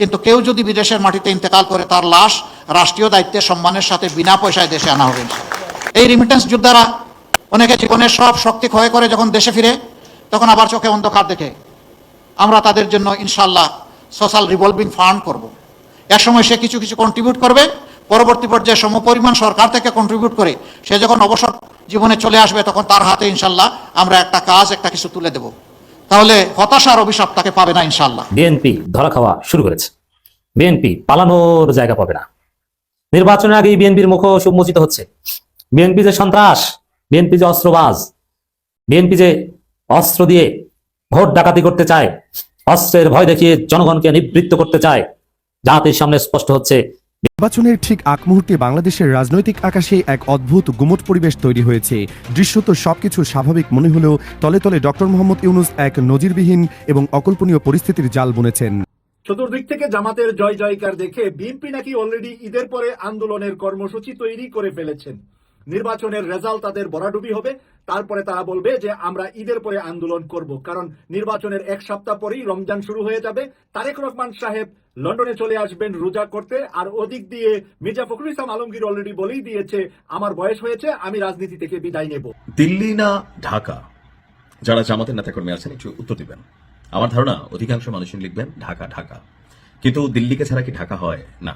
কিন্তু কেউ যদি বিদেশের মাটিতে ইন্তেকাল করে তার লাশ রাষ্ট্রীয় দায়িত্বের সম্মানের সাথে বিনা পয়সায় দেশে আনা হবে এই রিমিটেন্স যোদ্ধারা অনেকে জীবনের সব শক্তি ক্ষয় করে যখন দেশে ফিরে, তখন আবার চোখে অন্ধকার দেখে। আমরা তাদের জন্য ইনশাল্লাহ সোশ্যাল রিভলভিং ফান্ড করব। এক সময় সে কিছু কিছু কন্ট্রিবিউট করবে, পরবর্তী পর্যায়ে সমপরিমাণ সরকার থেকে কন্ট্রিবিউট করে সে যখন অবসর জীবনে চলে আসবে, তখন তার হাতে ইনশাল্লাহ আমরা একটা কাজ, একটা কিছু তুলে দেব। তাহলে হতাশার অভিশাপ তাকে পাবে না ইনশাল্লাহ বিএনপি ধরা খাওয়া শুরু করেছে। বিএনপি পালানোর জায়গা পাবে না। নির্বাচনের আগেই বিএনপির মুখ সুমোচিত হচ্ছে। বিএনপি যে সন্ত্রাস, বিএনপি যে অস্ত্রবাজ, বিএনপি যে অস্ত্র দিয়ে ভোট ডাকাতি করতে চায়, অস্ত্রের ভয় দেখিয়ে জনগণকে নিবৃত্ত করতে চায়, জাতির সামনে স্পষ্ট হচ্ছে নির্বাচনের ঠিক আগ মুহূর্তে বাংলাদেশের রাজনৈতিক আকাশে এক অদ্ভুত গুমট পরিবেশ তৈরি হয়েছে। দৃশ্যত সবকিছু স্বাভাবিক মনে হলেও তলে তলে ডক্টর মোহাম্মদ ইউনুস এক নজিরবিহীন এবং অকল্পনীয় পরিস্থিতির জাল বুনেছেন। চতুর্দিক থেকে জামাতের জয় জয়কার দেখে বিএনপি নাকি অলরেডি ঈদের পরে আন্দোলনের কর্মসূচি তৈরি করে ফেলেছেন। নির্বাচনের রেজাল্ট তাদের বরাডুবি হবে তারপরে তারা বলবে যে আমরা ঈদের পরে আন্দোলন করব, কারণ নির্বাচনের এক সপ্তাহ পরেই রমজান শুরু হয়ে যাবে। তারেক রহমান সাহেব লন্ডনে চলে আসবেন রোজা করতে, আর ওদিক দিয়ে মির্জা ফখরুল ইসলাম আলমগীর অলরেডি বলেই দিয়েছে, আমার বয়স হয়েছে, আমি রাজনীতি থেকে বিদায় নেব। দিল্লি না ঢাকা? যারা জামাতের নেতাকর্মী আছেন, একটু উত্তর দিবেন। আমার ধারণা, অধিকাংশ মানুষই লিখবেন, ঢাকা ঢাকা। কিন্তু দিল্লিকে ছাড়া কি ঢাকা হয়? না।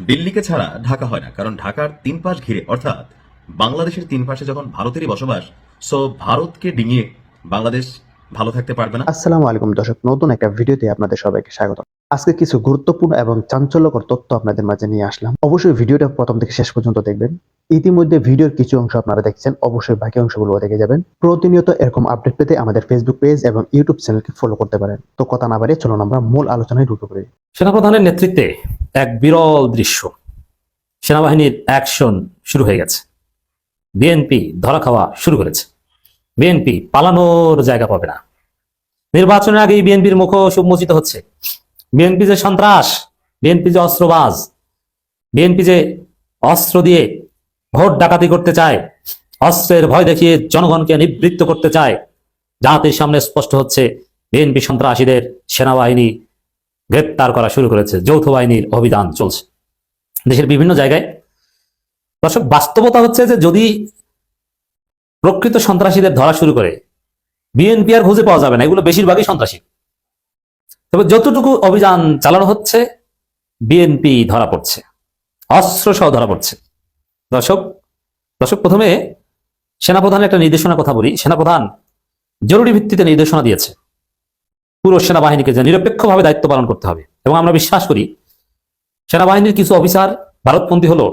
দিল্লিকে ছাড়া ঢাকা হয় না, কারণ ঢাকার তিন পাশ ঘিরে, অর্থাৎ বাংলাদেশের তিন পাশে যখন ভারতেরই বসবাস সো ভারতকে ডিঙিয়ে বাংলাদেশ ভালো থাকতে পারবে না। আসসালামু আলাইকুম দর্শক নতুন একটা ভিডিওতে আপনাদের সবাইকে স্বাগত। আজকে কিছু গুরুত্বপূর্ণ এবং চাঞ্চল্যকর তথ্য আপনাদের মাঝে নিয়ে আসলাম। অবশ্যই ভিডিওটা প্রথম থেকে শেষ পর্যন্ত দেখবেন। ইতিমধ্যে ভিডিওর কিছু অংশ আপনারা দেখছেন অবশ্যই বাকি অংশগুলো দেখে যাবেন। প্রতিনিয়ত এরকম আপডেট পেতে আমাদের ফেসবুক পেজ এবং ইউটিউব চ্যানেলকে ফলো করতে পারেন। তো কথা না বাড়িয়ে চলুন আমরা মূল আলোচনায় ঢুকে পড়ি। সেনাপ্রধানের নেতৃত্বে এক বিরল দৃশ্য। সেনাবাহিনীর অ্যাকশন শুরু হয়ে গেছে। বিএনপি ধরা খাওয়া শুরু করেছে। বিএনপি পালানোর জায়গা পাবে না। নির্বাচনের আগেই বিএনপির মুখ উন্মোচিত হচ্ছে। বিএনপি যে সন্ত্রাস বিএনপি যে অস্ত্রবাজ বিএনপি যে অস্ত্র দিয়ে ভোট ডাকাতি করতে চায়, অস্ত্রের ভয় দেখিয়ে জনগণকে নিবৃত্ত করতে চায়, জাতির সামনে স্পষ্ট হচ্ছে বিএনপি সন্ত্রাসীদের সেনাবাহিনী গ্রেপ্তার করা শুরু করেছে। যৌথ বাহিনীর অভিযান চলছে। দেশের বিভিন্ন জায়গায় দর্শক, বাস্তবতা হচ্ছে যে যদি প্রকৃত সন্ত্রাসীদের ধরা শুরু করে বিএনপি আর খুঁজে পাওয়া যাবে না, এগুলো বেশিরভাগই সন্ত্রাসী। তবে যতটুকু অভিযান চালানো হচ্ছে বিএনপি ধরা পড়ছে অস্ত্র সহ ধরা পড়ছে। দর্শক দর্শক, প্রথমে সেনাপ্রধানের একটা নির্দেশনা কথা বলি। সেনাপ্রধান জরুরি ভিত্তিতে নির্দেশনা দিয়েছে। পুরো সেনাবাহিনীকে যে নিরপেক্ষভাবে দায়িত্ব পালন করতে হবে। এবং আমরা বিশ্বাস করি, সেনাবাহিনীর কিছু অফিসার, ভারতপন্থী হলো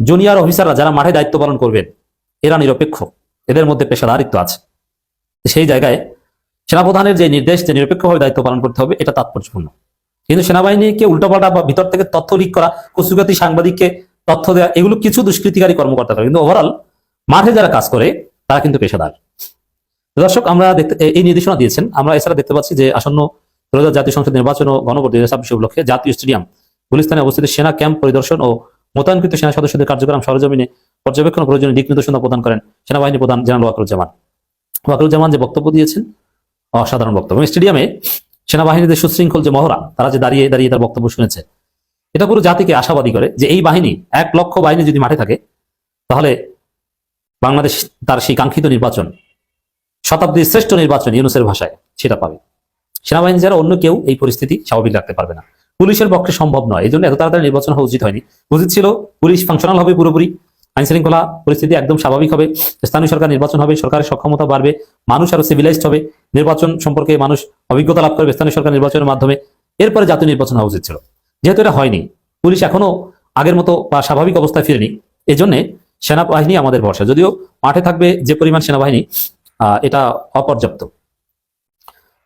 জুনিয়র অফিসাররা যারা মাঠে দায়িত্ব পালন করবেন, এরা নিরপেক্ষ। এদের মধ্যে পেশাদারিত্ব আছে। সেই জায়গায় সেনাপ্রধানের যে নির্দেশ, যে নিরপেক্ষভাবে দায়িত্ব পালন করতে হবে, এটা তাৎপর্যপূর্ণ। কিন্তু সেনাবাহিনীকে উল্টোপাল্টা বা ভিতর থেকে তথ্য লিক করা কচুগাতি সাংবাদিককে তথ্য দেওয়া এগুলো কিছু দুষ্কৃতিকারী কর্মকর্তা করে কিন্তু ওভারঅল মাঠে যারা কাজ করে, তারা কিন্তু পেশাদার। দর্শক, আমরা এই নির্দেশনা দিয়েছেন। আমরা এছাড়া দেখতে পাচ্ছি যে আসন্ন জাতীয় সংসদ নির্বাচন ও গণভোট দুই হাজার ছাব্বিশ উপলক্ষে জাতীয় স্টেডিয়াম, গুলিস্তানে অবস্থিত সেনা ক্যাম্প পরিদর্শন ও মোতায়েনকৃত সেনা সদস্যদের কার্যক্রম সরজমিনে পর্যবেক্ষণ ও প্রয়োজনীয় দিক নির্দেশনা প্রদান করেন সেনাবাহিনী প্রধান জেনারেল ওয়াকরুজ্জামান। ওয়াকরুজ্জামান যে বক্তব্য দিয়েছেন, অসাধারণ বক্তব্য। স্টেডিয়ামে সেনাবাহিনীদের সুশৃঙ্খল যে মহড়া, তারা যে দাঁড়িয়ে দাঁড়িয়ে তার বক্তব্য শুনেছে, এটা পুরো জাতিকে আশাবাদী করে যে এই বাহিনী এক লক্ষ বাহিনী যদি মাঠে থাকে, তাহলে বাংলাদেশ তার সেই কাঙ্ক্ষিত নির্বাচন, শতাব্দীর শ্রেষ্ঠ নির্বাচন ইউনুসের ভাষায় সেটা পাবে। সেনাবাহিনী যারা অন্য কেউ এই পরিস্থিতি স্বাভাবিক রাখতে পারবে না। পুলিশের পক্ষে সম্ভব নয়। এই জন্য এত তাড়াতাড়ি নির্বাচন হওয়া উচিত হয়নি। উচিত ছিল পুলিশ ফাংশনাল হবে পুরোপুরি আইন শৃঙ্খলা পরিস্থিতি একদম স্বাভাবিক হবে, স্থানীয় সরকার নির্বাচন হবে, সরকারের সক্ষমতা বাড়বে, মানুষ আরও সিভিলাইজড হবে, নির্বাচন সম্পর্কে মানুষ অভিজ্ঞতা লাভ করবে স্থানীয় সরকার নির্বাচনের মাধ্যমে। এরপরে জাতীয় নির্বাচন হওয়া উচিত ছিল। যেহেতু এটা হয়নি, পুলিশ এখনও আগের মতো বা স্বাভাবিক অবস্থায় ফিরেনি। এই জন্যে সেনাবাহিনী আমাদের ভরসা। যদিও মাঠে থাকবে যে পরিমাণ সেনাবাহিনী এটা অপর্যাপ্ত।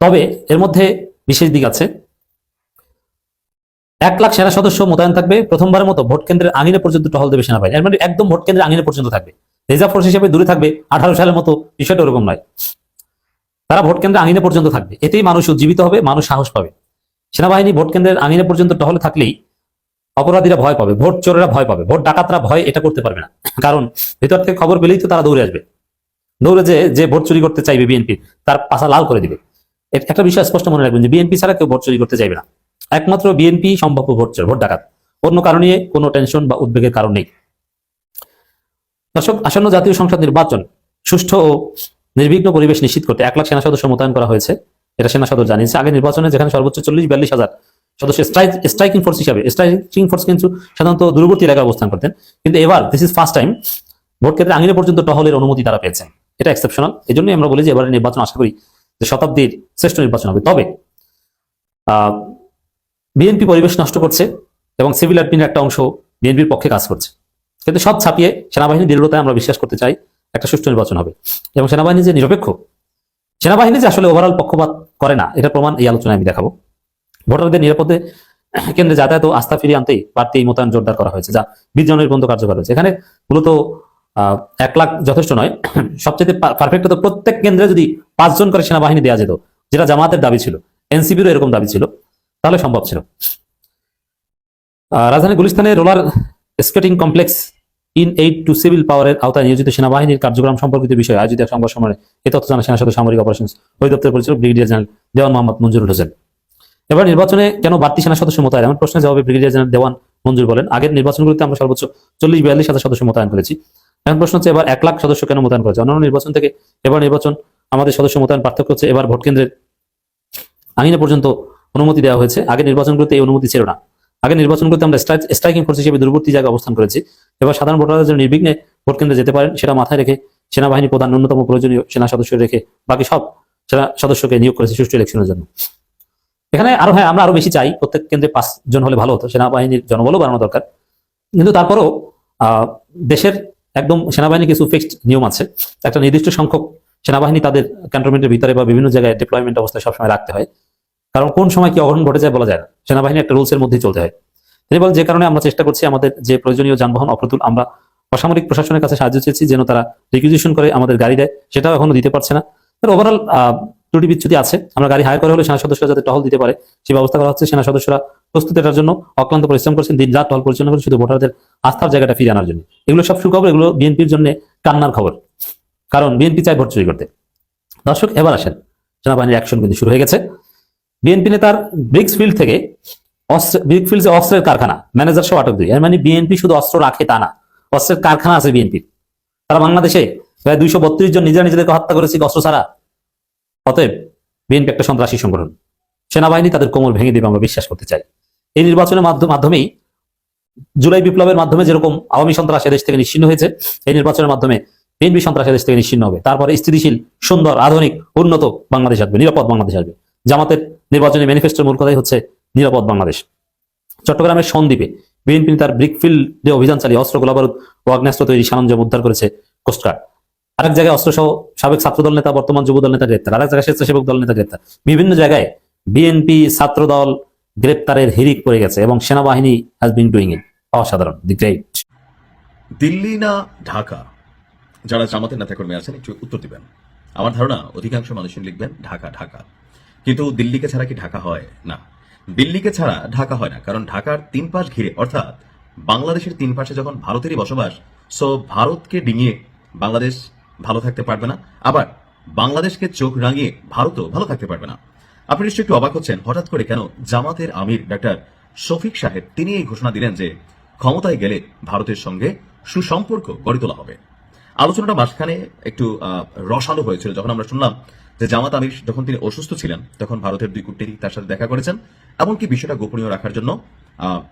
তবে এর মধ্যে বিশেষ দিক আছে। এক লাখ সেনা সদস্য মোতায়েন থাকবে। প্রথমবারের মতো ভোট কেন্দ্রের আঙিনে পর্যন্ত টহল দেবে সেনাবাহিনী। মানে একদম ভোট কেন্দ্রের আঙিনে পর্যন্ত থাকবে। রিজার্ভ ফোর্স হিসেবে দূরে থাকবে। আঠারো সালের মতো বিষয়টা ওরকম নয়। তারা ভোট কেন্দ্রে আঙিনে পর্যন্ত থাকবে। এতেই মানুষ উজ্জীবিত হবে, মানুষ সাহস পাবে। সেনাবাহিনী ভোট কেন্দ্রের আঙিনে পর্যন্ত টহলে থাকলেই অপরাধীরা ভয় পাবে, ভোট চোরেরা ভয় পাবে, ভোট ডাকাতরা ভয় এটা করতে পারবে না। কারণ ভেতর থেকে খবর পেলেই তো তারা দৌড়ে আসবে। দৌড়ে যে যে ভোট চুরি করতে চাইবে বিএনপি, তার পাশা লাল করে দিবে। একটা বিষয় স্পষ্ট মনে রাখবেন যে, বিএনপি ছাড়া কেউ ভোট চুরি করতে চাইবে না। একমাত্র বিএনপি সম্ভাব্য ভোট ভোট ডাকাত। অন্য কারণে কোনো টেনশন বা উদ্বেগের কারণ নেই। দর্শক, আসন্ন জাতীয় সংসদ নির্বাচন সুষ্ঠু ও নির্বিঘ্ন পরিবেশ নিশ্চিত করতে এক লাখ সেনা সদস্য মোতায়েন করা হয়েছে। এটা সেনা সদর জানিয়েছে। আগে নির্বাচনে যেখানে সর্বোচ্চ চল্লিশ, বিয়াল্লিশ হাজার সদস্য স্ট্রাইক, স্ট্রাইকিং ফোর্স হিসাবে, স্ট্রাইকিং ফোর্স কিন্তু সাধারণত দূরবর্তী এলাকায় অবস্থান করতেন। কিন্তু এবার this is first time vote কেন্দ্রে আঙিনে পর্যন্ত টহলের অনুমতি তারা পেয়েছেন। এটা এক্সেপশনাল এই জন্যই আমরা বলি যে এবারে নির্বাচন আশা করি যে শতাব্দীর শ্রেষ্ঠ নির্বাচন হবে। তবে বিএনপি পরিবেশ নষ্ট করছে এবং সিভিল অ্যাডমিনের একটা অংশ বিএনপির পক্ষে কাজ করছে। কিন্তু সব ছাপিয়ে সেনাবাহিনীর দৃঢ়তায় আমরা বিশ্বাস করতে চাই একটা সুষ্ঠু নির্বাচন হবে। এবং সেনাবাহিনী যে নিরপেক্ষ, সেনাবাহিনী যে আসলে ওভারঅল পক্ষপাত করে না এটা প্রমাণ এই আলোচনায় আমি দেখাবো। ভোটারদের নিরাপদে কেন্দ্রে যাতায়াত ও আস্থা ফিরিয়ে আনতেই এই মোতায়েন জোরদার করা হয়েছে, যা বিশ জনের পর্যন্ত কার্যকর হয়েছে এখানে মূলত এক লাখ যথেষ্ট নয়, সবচেয়ে পারফেক্ট হতো প্রত্যেক কেন্দ্রে যদি পাঁচজন করে সেনাবাহিনী দেওয়া যেত, যেটা জামাতের দাবি ছিল এনসিপিরও এরকম দাবি ছিল। তাহলে সম্ভব ছিল। রাজধানী গুলিস্তানে roller skating complex in aid to civil পাওয়ারের আওতায় নিয়োজিত সেনাবাহিনীর কার্যক্রম সম্পর্কিত বিষয়ে আয়োজিত এক সংবাদ সম্মেলনে এই তথ্য জানা সেনা সদস্য সামরিক অপারেশন অধিদপ্তরের পরিচালক ব্রিগেডিয়ার জেনারেল দেওয়ান মোহাম্মদ মঞ্জুরুল হোসেন। এবার নির্বাচনে কেন বাড়তি সেনা সদস্য মোতায়েন? এমন প্রশ্নের জবাবে ব্রিগেডিয়ার জেনারেল দেওয়ান মঞ্জুর বলেন, আগের নির্বাচনগুলিতে আমরা সর্বোচ্চ চল্লিশ, বিয়াল্লিশ হাজার সদস্য মোতায়েন করেছি। এখন প্রশ্ন হচ্ছে, এবার এক লাখ সদস্য কেন মোতায়েন করেছে অন্যান্য নির্বাচন থেকে এবার নির্বাচন আমাদের সদস্য মোতায়েন পার্থক্য হচ্ছে, এবার ভোট কেন্দ্রের আইনে পর্যন্ত অনুমতি দেওয়া হয়েছে। আগে নির্বাচনগুলোতে এই অনুমতি ছিল না। আগে নির্বাচনগুলোতে আমরা স্ট্রাইকিং ফোর্স হিসেবে দূরবর্তী জায়গায় অবস্থান করেছি। এবার সাধারণ ভোটাররা যেন নির্বিঘ্নে ভোট কেন্দ্রে যেতে পারেন, সেটা মাথায় রেখে সেনাবাহিনী প্রধান ন্যূনতম প্রয়োজনীয় সেনা সদস্য রেখে বাকি সব সেনা সদস্যকে নিয়োগ করেছে সুষ্ঠু ইলেকশনের জন্য। এখানে আরও হ্যাঁ আমরা আরও বেশি চাই। প্রত্যেক কেন্দ্রে পাঁচজন হলে ভালো হতো। সেনাবাহিনীর জনবলও বাড়ানো দরকার। কিন্তু তারপরও দেশের একদম সেনাবাহিনী কিছু ফিক্সড নিয়ম আছে। একটা নির্দিষ্ট সংখ্যক সেনাবাহিনী তাদের ক্যান্টনমেন্টের ভিতরে বা বিভিন্ন জায়গায় ডিপ্লয়মেন্ট অবস্থায় সবসময় রাখতে হয়। কারণ কোন সময় কি অঘটন ঘটে যায় বলা যায় না। সেনাবাহিনী একটা রুলসের মধ্যেই চলতে হয়। তিনি বলেন, যে কারণে আমরা চেষ্টা করছি আমাদের যে প্রয়োজনীয় যানবাহন অপ্রতুল, আমরা অসামরিক প্রশাসনের কাছে সাহায্য চেয়েছি যেন তারা রিকুইজিশন করে আমাদের গাড়ি দেয়, সেটাও এখনও দিতে পারছে না। ওভারঅল ত্রুটি বিচ্যুতি আছে। আমরা গাড়ি হায়ার করে হলে সেনা সদস্যরা যাতে টহল দিতে পারে, সেই ব্যবস্থা করা হচ্ছে। সেনা সদস্যরা প্রস্তুত এটার জন্য অক্লান্ত পরিশ্রম করছেন। দিন রাত টহল পরিচালনা করে শুধু ভোটারদের আস্থার জায়গাটা ফিরিয়ে আনার জন্য। এগুলো সব সুখবর, এগুলো বিএনপির জন্য কান্নার খবর। কারণ বিএনপি চায় ভোট চুরি করতে। দর্শক, এবার আসেন। সেনাবাহিনীর অ্যাকশন কিন্তু শুরু হয়ে গেছে। বিএনপি নেতার ব্রিক্স ফিল্ড থেকে অস্ত্র ব্রিকফিল্ড যে অস্ত্রের কারখানা ম্যানেজার সহ আটক দুই। এর মানে বিএনপি শুধু অস্ত্র রাখে তা না, অস্ত্রের কারখানা আছে বিএনপির তারা বাংলাদেশে প্রায় দুইশো বত্রিশ জন নিজেরা নিজেদেরকে হত্যা করেছে অস্ত্র ছাড়া। অতএব বিএনপি একটা সন্ত্রাসী সংগঠন। সেনাবাহিনী তাদের কোমর ভেঙে দেবে আমরা বিশ্বাস করতে চাই। এই নির্বাচনের মাধ্য- মাধ্যমেই জুলাই বিপ্লবের মাধ্যমে যেরকম আওয়ামী সন্ত্রাস এদেশ থেকে নিশ্চিন্ন হয়েছে, এই নির্বাচনের মাধ্যমে বিএনপি সন্ত্রাস এদেশ থেকে নিশ্চিন্ন হবে। তারপরে স্থিতিশীল, সুন্দর, আধুনিক, উন্নত বাংলাদেশ আসবে, নিরাপদ বাংলাদেশ আসবে। জামাতের নির্বাচনী ম্যানিফেস্টোর মূল কথাই হচ্ছে নিরাপদ বাংলাদেশ। চট্টগ্রামের সন্দ্বীপে বিএনপি তার ব্রিকফিল্ডে অভিযান চালিয়ে অস্ত্র গোলাবারুদ ও আগ্নেয়াস্ত্র তৈরি সরঞ্জাম উদ্ধার করেছে কোস্টগার্ড আরেক জায়গায় অস্ত্র সহ সাবেক ছাত্রদল নেতা, বর্তমান যুবদল নেতা গ্রেপ্তার। আরেক জায়গায় স্বেচ্ছাসেবক দল নেতা গ্রেপ্তার। বিভিন্ন জায়গায় বিএনপি ছাত্রদল গ্রেপ্তারের হিরিক পড়ে গেছে এবং সেনাবাহিনী হ্যাজ বিন ডুইং ইট অসাধারণ। দি গ্রেট দিল্লি না ঢাকা? যারা জামাতের নেতাকর্মী আছেন, একটু উত্তর দিবেন। আমার ধারণা, অধিকাংশ মানুষজন লিখবেন, ঢাকা ঢাকা। কিন্তু দিল্লিকে ছাড়া কি ঢাকা হয়? না। দিল্লিকে ছাড়া ঢাকা হয় না, কারণ ঢাকার তিন পাশ ঘিরে, অর্থাৎ বাংলাদেশের তিন পাশে যখন ভারতেরই বসবাস, সো ভারতকে ডিঙিয়ে বাংলাদেশ ভালো থাকতে পারবে না। আবার বাংলাদেশকে চোখ রাঙিয়ে ভারতও ভালো থাকতে পারবে না। আপনি নিশ্চয়ই একটু অবাক হচ্ছেন, হঠাৎ করে কেন জামাতের আমির ডাক্তার শফিক সাহেব তিনি এই ঘোষণা দিলেন যে ক্ষমতায় গেলে ভারতের সঙ্গে সুসম্পর্ক গড়ে তোলা হবে। আলোচনাটা মাঝখানে একটু রসালো হয়েছিল, যখন আমরা শুনলাম যে জামাত আমির যখন তিনি অসুস্থ ছিলেন, তখন ভারতের দুই কূটনীতিক তার সাথে দেখা করেছেন। এমনকি বিষয়টা গোপনীয় রাখার জন্য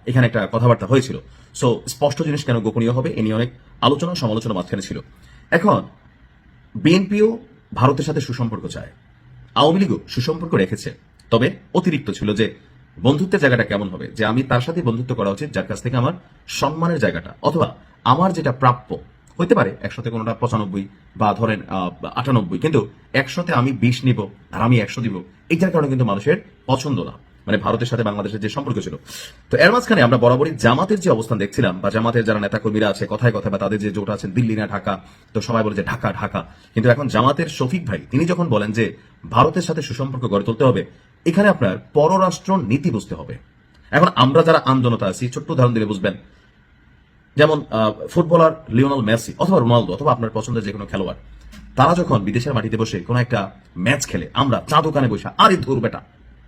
এখানে একটা কথাবার্তা হয়েছিল। সো স্পষ্ট জিনিস কেন গোপনীয় হবে, এ নিয়ে অনেক আলোচনা, সমালোচনা মাঝখানে ছিল। এখন, বিএনপিও ভারতের সাথে সুসম্পর্ক চায়। আওয়ামী লীগও সুসম্পর্ক রেখেছে। তবে অতিরিক্ত ছিল যে, বন্ধুত্বের জায়গাটা কেমন হবে? যে আমি তার সাথে বন্ধুত্ব করা উচিত, যার কাছ থেকে আমার সম্মানের জায়গাটা, অথবা আমার যেটা প্রাপ্য হতে পারে, একশোতে কোনোটা পঁচানব্বই বা ধরেন আটানব্বই, কিন্তু একশোতে আমি বিশ নিব আর আমি একশো দিব, এইটার কারণে কিন্তু মানুষের পছন্দ না। মানে ভারতের সাথে বাংলাদেশের যে সম্পর্ক ছিল। তো এর মাঝখানে আমরা বরাবরই জামাতের যে অবস্থান দেখছিলাম, বা জামাতের যারা নেতাকর্মীরা আছে, কথায় কথায়, বা তাদের যে জোট আছেন, দিল্লি না ঢাকা, তো সবাই বলে যে ঢাকা ঢাকা। কিন্তু এখন জামাতের শফিক ভাই, তিনি যখন বলেন যে ভারতের সাথে সুসম্পর্ক গড়ে তুলতে হবে, এখানে আপনার পররাষ্ট্র নীতি বুঝতে হবে। এখন আমরা যারা আমজনতা আছি, ছোট্ট উদাহরণ দিলে বুঝবেন যেমন ফুটবলার লিওনাল মেসি অথবা রোনালদো অথবা আপনার পছন্দের যে কোনো খেলোয়াড়, তারা যখন বিদেশের মাটিতে বসে কোনো একটা ম্যাচ খেলে, আমরা চা দোকানে বসে, আরে ধুর বেটা।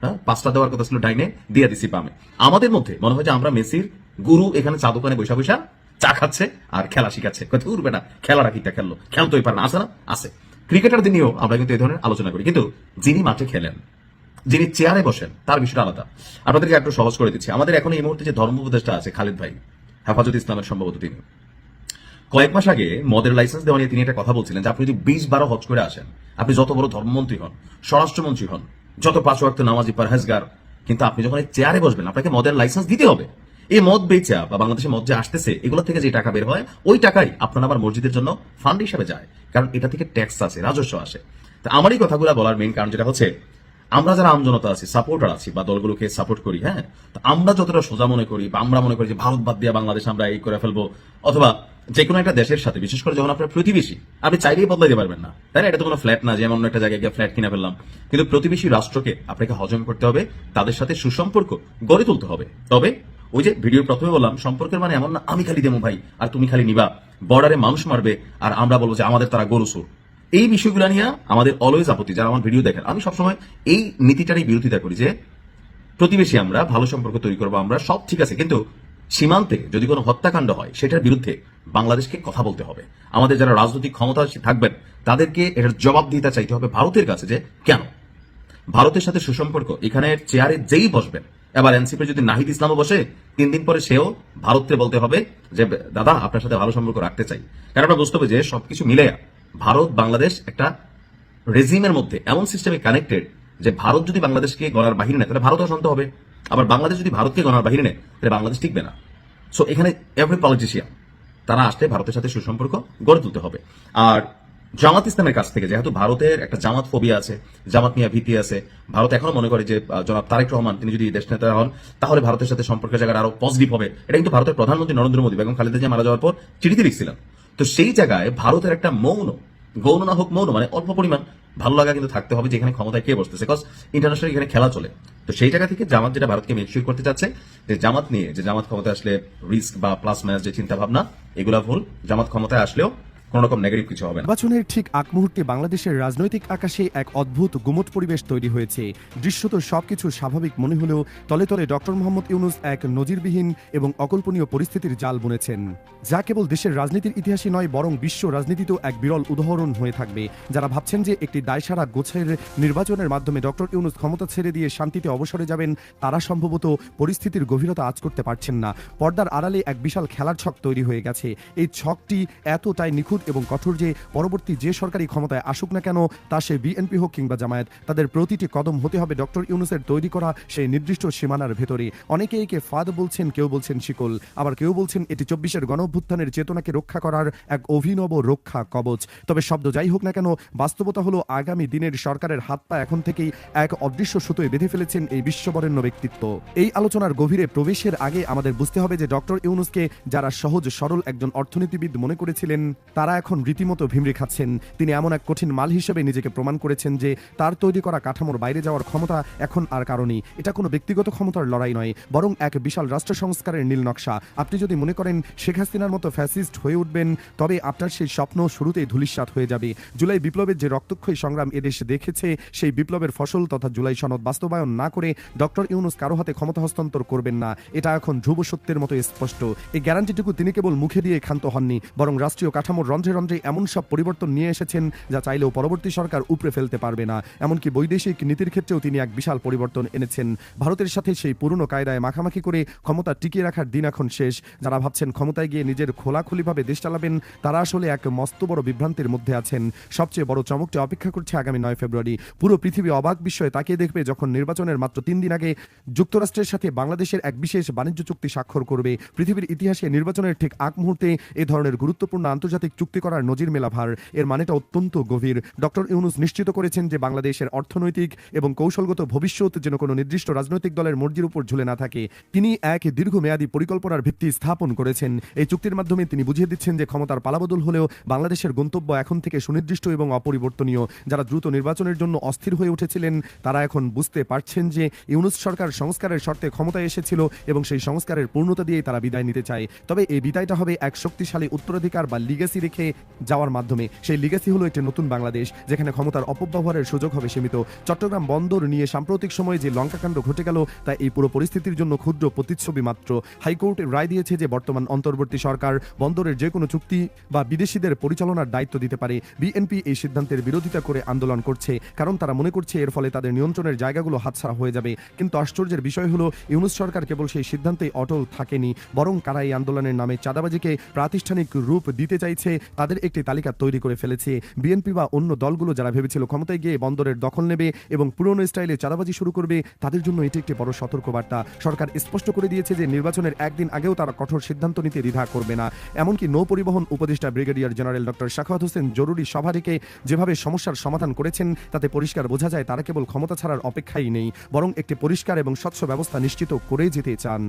হ্যাঁ পাঁচটা দেওয়ার কথা ছিল ডাইনে, দিয়ে দিছি বামে। আমাদের মধ্যে মনে হয় যে আমরা মেসির গুরু, এখানে চা দোকানে বৈশা বৈশা চা খাচ্ছে আর খেলা শিখাচ্ছে। উঠবে না খেলাটা কিটা খেললো, খেলতেই পারে না। আছে না? আছে। ক্রিকেটারদের নিয়েও আমরা কিন্তু এই ধরনের আলোচনা করি। কিন্তু যিনি মাঠে খেলেন, যিনি চেয়ারে বসেন, তার বিষয়টা আলাদা। আপনাদেরকে একটু সহজ করে দিচ্ছি। আমাদের এখন এই মুহূর্তে যে ধর্ম উপদেষ্টা আছে, খালিদ ভাই হেফাজত ইসলামের সম্ভবত তিনি। কয়েক মাস আগে মদের লাইসেন্স দেওয়া নিয়ে তিনি একটা কথা বলছিলেন যে, আপনি যদি বিশ বারো হজ করে আসেন, আপনি যত বড় ধর্মমন্ত্রী হন, স্বরাষ্ট্রমন্ত্রী হন, যত পাঁচ ওয়াক্ত নামাজি পারহেজগার, কিন্তু আপনি যখন এই চেয়ারে বসবেন, আপনাকে মদের লাইসেন্স দিতে হবে। এই মদ বেচা বা বাংলাদেশে মদ যে আসতেছে, এগুলো থেকে যে টাকা বের হয়, ওই টাকাই আপনার আমার মসজিদের জন্য ফান্ড হিসাবে যায়। কারণ এটা থেকে ট্যাক্স আছে, রাজস্ব আসে। তা আমার এই কথাগুলো বলার মেইন কারণ যেটা হচ্ছে আমরা যারা আমজনতা আছি সাপোর্টার আছি বা দলগুলোকে সাপোর্ট করি হ্যাঁ আমরা যতটা সোজা মনে করি বা আমরা মনে করি যে ভারত বাদ দিয়ে বাংলাদেশ আমরা এই করে ফেলব, অথবা যে কোনো একটা দেশের সাথে, বিশেষ করে যখন আপনার প্রতিবেশী, আপনি চাইলেই বদলাইতে পারবেন না, তাই না? এটা তো কোনো ফ্ল্যাট না যেমন অন্য একটা জায়গায় গিয়ে ফ্ল্যাট কিনে ফেললাম। কিন্তু প্রতিবেশী রাষ্ট্রকে আপনাকে হজম করতে হবে, তাদের সাথে সুসম্পর্ক গড়ে তুলতে হবে। তবে ওই যে ভিডিও প্রথমে বললাম, সম্পর্কের মানে এমন না, আমি খালি দেবো ভাই, আর তুমি খালি নিবা। বর্ডারে মানুষ মারবে, আর আমরা বলব যে আমাদের তারা গরু সুর এই বিষয়গুলো নিয়ে আমাদের অলওয়েজ আপত্তি, যারা আমার ভিডিও দেখেন, আমি সবসময় এই নীতিটারই বিরোধিতা করি যে, প্রতিবেশী আমরা, ভালো সম্পর্ক তৈরি করব আমরা, সব ঠিক আছে, কিন্তু সীমান্তে যদি কোনো হত্যাকাণ্ড হয়, সেটার বিরুদ্ধে বাংলাদেশকে কথা বলতে হবে। আমাদের যারা রাজনৈতিক ক্ষমতা থাকবেন, তাদেরকে এটার জবাবদিহিতা চাইতে হবে ভারতের কাছে যে, কেন? ভারতের সাথে সুসম্পর্ক এখানে চেয়ারে যেই বসবেন, এবার এনসিপি যদি নাহিদ ইসলামও বসে, তিন দিন পরে সেও ভারতকে বলতে হবে যে, দাদা, আপনার সাথে ভালো সম্পর্ক রাখতে চাই। কারণ আমরা বুঝতে হবে যে, সবকিছু মিলে ভারত, বাংলাদেশ একটা রেজিমের মধ্যে এমন সিস্টেমে কানেক্টেড যে ভারত যদি বাংলাদেশকে গণার বাহিনী নেয়, তাহলে ভারতও শান্ত হবে। আবার বাংলাদেশ যদি ভারতকে গণার বাহিনী নেয়, তাহলে বাংলাদেশ টিকবে না। সো এখানে এভরি পলিটিশিয়ান তারা আসলে ভারতের সাথে সুসম্পর্ক গড়ে তুলতে হবে। আর জামাত ইসলামের কাছ থেকে, যেহেতু ভারতের একটা জামাত ফোবিয়া আছে, জামাত নিয়ে ভীতি আছে, ভারত এখনও মনে করে যে জনাব তারেক রহমান, তিনি যদি দেশ নেতা হন, তাহলে ভারতের সাথে সম্পর্কের জায়গাটা আরও পজিটিভ হবে। এটা কিন্তু ভারতের প্রধানমন্ত্রী নরেন্দ্র মোদী, বেগম খালেদা জিয়া মারা যাওয়ার পর চিঠিতে লিখছিলেন। তো সেই জায়গায় ভারতের একটা মৌন, গৌণ না হোক মৌন মানে অল্প পরিমাণ ভালো লাগা কিন্তু থাকতে হবে যেখানে ক্ষমতায় কে বসতেছে বিকজ ইন্টারন্যাশনাল এখানে খেলা চলে। তো সেই জায়গা থেকে জামাত যেটা ভারতকে মেকশিওর করতে চাচ্ছে, যে জামাত নিয়ে, যে জামাত ক্ষমতায় আসলে রিস্ক বা প্লাস মাইনাস যে চিন্তা ভাবনা এগুলা ভুল। জামাত ক্ষমতায় আসলেও কোন রকম নেগেটিভ কিছু হবে নির্বাচনের ঠিক আগ মুহূর্তে বাংলাদেশের রাজনৈতিক আকাশে এক অদ্ভুত গুমট পরিবেশ তৈরি হয়েছে। দৃশ্যত সবকিছু স্বাভাবিক মনে হলেও তলে তলে ডক্টর মোহাম্মদ ইউনুস এক নজিরবিহীন এবং অকল্পনীয় পরিস্থিতির জাল বুনেছেন। যা কেবল দেশের রাজনীতির নয়, বরং বিশ্ব রাজনীতিতেও এক বিরল উদাহরণ হয়ে থাকবে। যারা ভাবছেন যে একটি দায়সারা গোছের নির্বাচনের মাধ্যমে ডক্টর ইউনুস ক্ষমতা ছেড়ে দিয়ে শান্তিতে অবসরে যাবেন, তারা সম্ভবত পরিস্থিতির গভীরতা আজ করতে পারছেন না। পর্দার আড়ালে এক বিশাল খেলার ছক তৈরি হয়ে গেছে। এই ছকটি এতটাই নিখুঁত এবং কঠোর যে পরবর্তী যে সরকারি ক্ষমতায় আসুক না কেন, তা সে বিএনপি হোক কিংবা জামায়াত, তাদের প্রতিটি কদম হতে হবে ডক্টর ইউনুসের তৈরি করা সেই নির্দিষ্ট সীমানার ভেতরে। অনেকে একে ফাঁদ বলছেন, কেউ বলছেন শিকল। আবার কেউ বলছেন, এটি চব্বিশের গণঅভ্যুত্থানের চেতনাকে রক্ষা করার এক অভিনব রক্ষা কবচ। তবে শব্দ যাই হোক না কেন, বাস্তবতা হলো আগামী দিনের সরকারের হাত পা এখন থেকেই এক অদৃশ্য সুতোয় বেঁধে ফেলেছেন এই বিশ্ববরেণ্য ব্যক্তিত্ব। এই আলোচনার গভীরে প্রবেশের আগে আমাদের বুঝতে হবে যে ডক্টর ইউনুসকে যারা সহজ সরল একজন অর্থনীতিবিদ মনে করেছিলেন, তারা এখন রীতিমতো ভিমরি খাচ্ছেন। তিনি এমন এক কঠিন মাল হিসেবে নিজেকে প্রমাণ করেছেন যে তার তৈরি করা কাঠামোর বাইরে যাওয়ার ক্ষমতা এখন আর কারণই। এটা কোনো ব্যক্তিগত ক্ষমতার লড়াই নয়, বরং এক বিশাল রাষ্ট্র সংস্কারের নীল নকশা। আপনি যদি মনে করেন শেখ হাসিনার মতো ফ্যাসিস্ট হয়ে উঠবেন, তবে আপনার সেই স্বপ্ন শুরুতেই ধূলিসাৎ হয়ে যাবে। জুলাই বিপ্লবের যে রক্তক্ষয়ী সংগ্রাম এদেশ দেখেছে, সেই বিপ্লবের ফসল তথা জুলাই সনদ বাস্তবায়ন না করে ডক্টর ইউনুস কারও হাতে ক্ষমতা হস্তান্তর করবেন না। এটা এখন ধ্রুব সত্যের মতো স্পষ্ট। এই গ্যারান্টিটুকু তিনি কেবল মুখে দিয়ে ক্ষান্ত হননি, বরং রাষ্ট্রীয় কাঠামোর রন্ধ্রে রন্ধ্রে এমন সব পরিবর্তন নিয়ে এসেছেন যা চাইলেও পরবর্তী সরকার উপড়ে ফেলতে পারবে না। এমনকি বৈদেশিক নীতির ক্ষেত্রেও তিনি এক বিশাল পরিবর্তন এনেছেন। ভারতের সাথে সেই পুরনো কায়দায় মাখামাখি করে ক্ষমতা টিকিয়ে রাখার দিন এখন শেষ। যারা ভাবছেন ক্ষমতায় গিয়ে নিজের খোলাখুলিভাবে দেশ চালাবেন, তারা আসলে এক মস্ত বড় বিভ্রান্তির মধ্যে আছেন। সবচেয়ে বড় চমকটি অপেক্ষা করছে আগামী নয় ফেব্রুয়ারি। পুরো পৃথিবী অবাক বিস্ময়ে তাকিয়ে দেখবে যখন নির্বাচনের মাত্র তিন দিন আগে যুক্তরাষ্ট্রের সাথে বাংলাদেশের এক বিশেষ বাণিজ্য চুক্তি স্বাক্ষর করবে। পৃথিবীর ইতিহাসে নির্বাচনের ঠিক আগ মুহূর্তে এ ধরনের গুরুত্বপূর্ণ আন্তর্জাতিক চুক্তি করার নজির মেলা ভার এর মানেটা অত্যন্ত গভীর। ডক্টর ইউনুস নিশ্চিত করেছেন যে বাংলাদেশের অর্থনৈতিক এবং কৌশলগত ভবিষ্যৎ যেন কোনো নির্দিষ্ট রাজনৈতিক দলের মর্জির উপর ঝুলে না থাকে। তিনি এক দীর্ঘমেয়াদী পরিকল্পনার ভিত্তি স্থাপন করেছেন। এই চুক্তির মাধ্যমে তিনি বুঝিয়ে দিচ্ছেন যে ক্ষমতার পালাবদল হলেও বাংলাদেশের গন্তব্য এখন থেকে সুনির্দিষ্ট এবং অপরিবর্তনীয়। যারা দ্রুত নির্বাচনের জন্য অস্থির হয়ে উঠেছিলেন, তারা এখন বুঝতে পারছেন যে ইউনুস সরকার সংস্কারের শর্তে ক্ষমতায় এসেছিল এবং সেই সংস্কারের পূর্ণতা দিয়ে তারা বিদায় নিতে চায়। তবে এই বিদায়টা হবে এক শক্তিশালী উত্তরাধিকার বা লিগেসি রেখে রেখে যাওয়ার মাধ্যমে। সেই লিগেসি হলো একটি নতুন বাংলাদেশ, যেখানে ক্ষমতার অপব্যবহারের সুযোগ হবে সীমিত। চট্টগ্রাম বন্দর নিয়ে সাম্প্রতিক সময়ে যে লঙ্কাকাণ্ড ঘটে গেল, তা এই পুরো পরিস্থিতির জন্য ক্ষুদ্র প্রতিচ্ছবি মাত্র। হাইকোর্টের রায় দিয়েছে যে বর্তমান অন্তর্বর্তী সরকার বন্দরের যে কোনো চুক্তি বা বিদেশিদের পরিচালনার দায়িত্ব দিতে পারে। বিএনপি এই সিদ্ধান্তের বিরোধিতা করে আন্দোলন করছে, কারণ তারা মনে করছে এর ফলে তাদের নিয়ন্ত্রণের জায়গাগুলো হাতছাড়া হয়ে যাবে। কিন্তু আশ্চর্যের বিষয় হলো, ইউনুস সরকার কেবল সেই সিদ্ধান্তেই অটল থাকেনি, বরং কারা এই আন্দোলনের নামে চাঁদাবাজিকে প্রাতিষ্ঠানিক রূপ দিতে চাইছে তাদের একটি তালিকা তৈরি করে ফেলেছে। বিএনপি বা অন্য দলগুলো যারা ভেবেছিল ক্ষমতায় গিয়ে বন্দরের দখল নেবে এবং পুরনো স্টাইলে চাঁদাবাজি শুরু করবে, তাদের জন্য এটি একটি বড় সতর্কবার্তা। সরকার স্পষ্ট করে দিয়েছে যে নির্বাচনের একদিন আগেও তারা কঠোর সিদ্ধান্ত নিতে দ্বিধা করবে না। এমনকি নৌ পরিবহন উপদেষ্টা brigadier general doctor Shakhawat Hossain জরুরি সভা ডেকে যেভাবে সমস্যার সমাধান করেছেন, তাতে পরিষ্কার বোঝা যায় তারা কেবল ক্ষমতা ছাড়ার অপেক্ষাই নেই, বরং একটি পরিষ্কার এবং স্বচ্ছ ব্যবস্থা নিশ্চিত করে যেতে চান।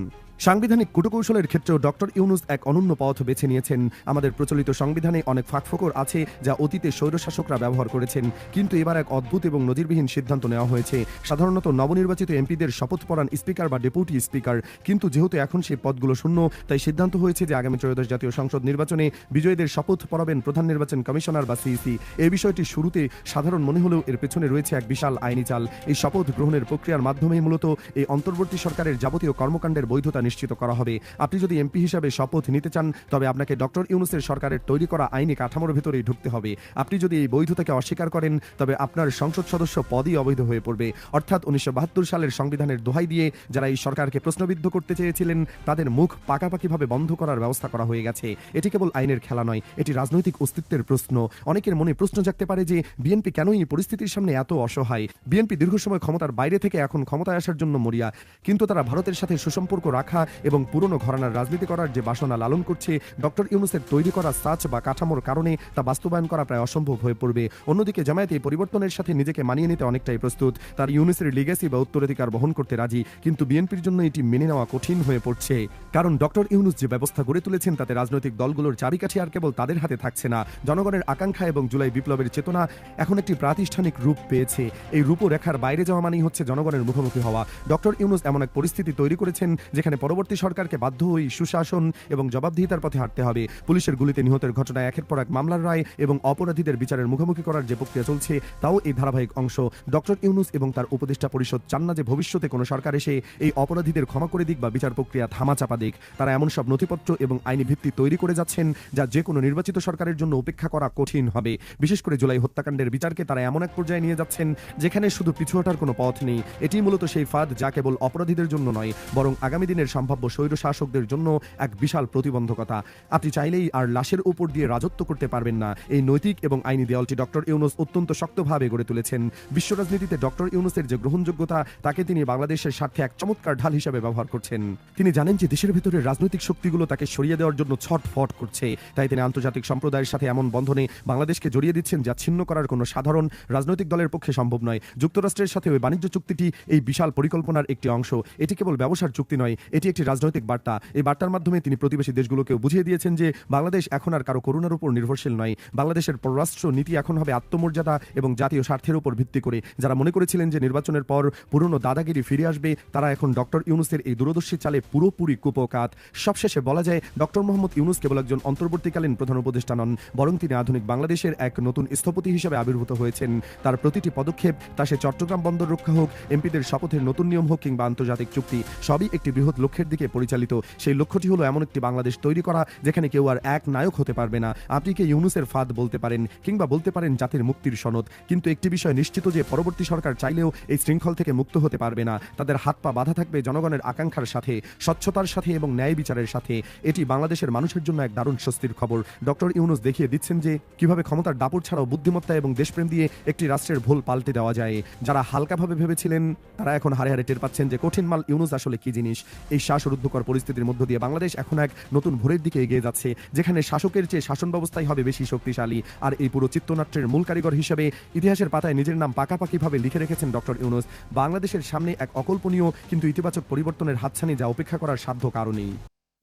সাংবিধানিক কূটকৌশলের ক্ষেত্রেও ডক্টর ইউনুস এক অনন্য পথ বেছে নিয়েছেন। আমাদের প্রচলিত সংবিধানে অনেক ফাঁকফোকর আছে যা অতীতে স্বৈরশাসকরা ব্যবহার করেছেন। কিন্তু এবার এক অদ্ভুত এবং নজিরবিহীন সিদ্ধান্ত নেওয়া হয়েছে। সাধারণত নবনির্বাচিত এমপিদের শপথ পড়ান স্পিকার বা ডেপুটি স্পিকার। কিন্তু যেহেতু এখন সেই পদগুলো শূন্য, তাই সিদ্ধান্ত হয়েছে যে আগামী ত্রয়োদশ জাতীয় সংসদ নির্বাচনে বিজয়ীদের শপথ পড়াবেন প্রধান নির্বাচন কমিশনার বা সিইসি। এই বিষয়টি শুরুতে সাধারণ মনে হলেও এর পেছনে রয়েছে এক বিশাল আইনি চাল। এই শপথ গ্রহণের প্রক্রিয়ার মাধ্যমেই মূলত এই অন্তর্বর্তী সরকারের যাবতীয় কর্মকাণ্ডের বৈধতা নিশ্চিত করা হবে। আপনি যদি এমপি হিসাবে শপথ নিতে চান, তবে আপনাকে ডক্টর ইউনুসের সরকারের তৈরি করা আইনি কাঠামোর ভেতরেই ঢুকতে হবে। আপনি যদি এই বৈধতাকে অস্বীকার করেন, তবে আপনার সংসদ সদস্য পদই অবৈধ হয়ে পড়বে। অর্থাৎ উনিশশো বাহাত্তর সালের সংবিধানের দোহাই দিয়ে যারা এই সরকারকে প্রশ্নবিদ্ধ করতে চেয়েছিলেন, তাদের মুখ পাকাপাকিভাবে বন্ধ করার ব্যবস্থা করা হয়ে গেছে। এটি কেবল আইনের খেলা নয়, এটি রাজনৈতিক অস্তিত্বের প্রশ্ন। অনেকের মনে প্রশ্ন জাগতে পারে যে, বিএনপি কেন এই পরিস্থিতির সামনে এত অসহায়? বিএনপি দীর্ঘ সময় ক্ষমতার বাইরে থেকে এখন ক্ষমতায় আসার জন্য মরিয়া। কিন্তু তারা ভারতের সাথে সুসম্পর্ক রাখা এবং পুরনো ঘরানার রাজনীতি করার যে বাসনা লালন করছে, ডক্টর ইউনুসের তৈরি করা সাচ বা কাঠামোর কারণে তা বাস্তবায়ন করা প্রায় অসম্ভব হয়ে পড়বে। অন্যদিকে জামায়াত এই পরিবর্তনের সাথে নিজেকে মানিয়ে নিতে অনেকটাই প্রস্তুত। তার ইউনুসের লিগেসি বা উত্তরাধিকার বহন করতে রাজি, কিন্তু বিএনপির জন্য এটি মেনে নেওয়া কঠিন হয়ে পড়ছে। কারণ ডক্টর ইউনুস যে ব্যবস্থা গড়ে তুলেছেন, তাতে রাজনৈতিক দলগুলোর চাবিকাঠি আর কেবল তাদের হাতে থাকছে না। জনগণের আকাঙ্ক্ষা এবং জুলাই বিপ্লবের চেতনা এখন একটি প্রাতিষ্ঠানিক রূপ পেয়েছে। এই রূপরেখার বাইরে যাওয়া মানেই হচ্ছে জনগণের মুখোমুখি হওয়া। ডক্টর ইউনুস এমন এক পরিস্থিতি তৈরি করেছেন, যেখানে পরবর্তী সরকারকে বাধ্য হয়ে সুশাসন এবং জবাবদিহিতার পথে হাঁটতে হবে। পুলিশের গুলিতে নিহতের ঘটনায় একের পর এক মামলার রায় এবং অপরাধীদের বিচারের মুখোমুখি করার যে প্রক্রিয়া চলছে, তাও এই ধারাবাহিক অংশ। ডক্টর ইউনুস এবং তার উপদেষ্টা পরিষদ চান না যে ভবিষ্যতে কোনো সরকার এসে এই অপরাধীদের ক্ষমা করে দিক বা বিচার প্রক্রিয়া থামাচাপা দিক। তারা এমন সব নথিপত্র এবং আইনি ভিত্তি তৈরি করে যাচ্ছেন, যা যে কোনো নির্বাচিত সরকারের জন্য উপেক্ষা করা কঠিন হবে। বিশেষ করে জুলাই হত্যাকাণ্ডের বিচারকে তারা এমন এক পর্যায়ে নিয়ে যাচ্ছেন, যেখানে শুধু পিছু হটার কোনো পথ নেই। এটি মূলত সেই ফাঁদ যা কেবল অপরাধীদের জন্য নয়, বরং আগামী দিনের সম্ভাব্য স্বৈর শাসকদের জন্য এক বিশাল প্রতিবন্ধকতা। আপনি চাইলেই আর লাশের উপর দিয়ে রাজত্ব করতে পারবেন না। এই নৈতিক এবং আইনি দেওয়ালটি ডক্টর ইউনুস অত্যন্ত শক্তভাবে গড়ে তুলেছেন। বিশ্ব রাজনীতিতে ডক্টর ইউনুসের যে গ্রহণযোগ্যতা, তাকে তিনি বাংলাদেশের স্বার্থে এক চমৎকার ঢাল হিসেবে ব্যবহার করছেন। তিনি জানেন যে দেশের ভিতরে রাজনৈতিক শক্তিগুলো তাকে সরিয়ে দেওয়ার জন্য ছটফট করছে। তাই তিনি আন্তর্জাতিক সম্প্রদায়ের সাথে এমন বন্ধনে বাংলাদেশকে জড়িয়ে দিচ্ছেন যা ছিন্ন করার কোনো সাধারণ রাজনৈতিক দলের পক্ষে সম্ভব নয়। যুক্তরাষ্ট্রের সাথে ওই বাণিজ্য চুক্তিটি এই বিশাল পরিকল্পনার একটি অংশ। এটি কেবল ব্যবসার চুক্তি নয়, এটি একটি রাজনৈতিক বার্তা। এই বার্তার মাধ্যমে তিনি প্রতিবেশী দেশগুলোকেও বুঝিয়ে দিয়েছেন যে বাংলাদেশ এখন আর কারও করুণার উপর নির্ভরশীল নয়। বাংলাদেশের পররাষ্ট্র নীতি এখন হবে আত্মমর্যাদা এবং জাতীয় স্বার্থের উপর ভিত্তি করে। যারা মনে করেছিলেন যে নির্বাচনের পর পুরনো দাদাগিরি ফিরে আসবে, তারা এখন ডক্টর ইউনুসের এই দূরদর্শী চালে পুরোপুরি কুপকাত। সবশেষে বলা যায়, ডক্টর মোহাম্মদ ইউনুস কেবল একজন অন্তর্বর্তীকালীন প্রধান উপদেষ্টা নন, বরং তিনি আধুনিক বাংলাদেশের এক নতুন স্থপতি হিসেবে আবির্ভূত হয়েছেন। তার প্রতিটি পদক্ষেপ, তা সে চট্টগ্রাম বন্দর রক্ষা হোক, এমপিদের শপথের নতুন নিয়ম হোক কিংবা আন্তর্জাতিক চুক্তি, সবই একটি বৃহৎ লক্ষ্যের দিকে পরিচালিত। সেই লক্ষ্যটি হলো এমন একটি বাংলাদেশ তৈরি করা, যেখানে কেউ আর এক নায়ক হতে পারবে না। আপনি কি ইউনুসের ফাঁদ বলতে পারেন কিংবা বলতে পারেন জাতির মুক্তির সনদ? কিন্তু একটি বিষয় নিশ্চিত যে পরবর্তী সরকার চাইলেও এই শৃঙ্খল থেকে মুক্ত হতে পারবে না। তাদের হাত পা বাধা থাকবে জনগণের আকাঙ্ক্ষার সাথে, স্বচ্ছতার সাথে এবং ন্যায় বিচারের সাথে। এটি বাংলাদেশের মানুষের জন্য এক দারুণ স্বস্তির খবর। ডক্টর ইউনুস দেখিয়ে দিচ্ছেন যে কীভাবে ক্ষমতার দাপট ছাড়াও বুদ্ধিমত্তা এবং দেশপ্রেম দিয়ে একটি রাষ্ট্রের ভুল পাল্টে দেওয়া যায়। যারা হালকাভাবে ভেবেছিলেন, তারা এখন হারে হারে টের পাচ্ছেন যে কঠিন মাল ইউনুস আসলে কি জিনিস। এই শ্বাসরুদ্ধকর পরিস্থিতির মধ্য দিয়ে বাংলাদেশ এখন এক নতুন ভোরের দিকে এগিয়ে যাচ্ছে, যেখানে শাসকের চেয়ে শাসন ব্যবস্থাই হবে বেশি শক্তিশালী। আর এই পুরো চিত্রনাট্যের মূল কারিগর হিসেবে ইতিহাসের পাতায় নিজের নাম পাকাপাকিভাবে লিখে রেখেছেন ডক্টর ইউনুস। বাংলাদেশের সামনে এক অকল্পনীয় কিন্তু ইতিবাচক পরিবর্তনের হাতছানি যা অপেক্ষা করার সাধ্য কারণেই।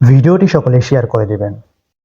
ভিডিওটি সকলে শেয়ার করে দেবেন।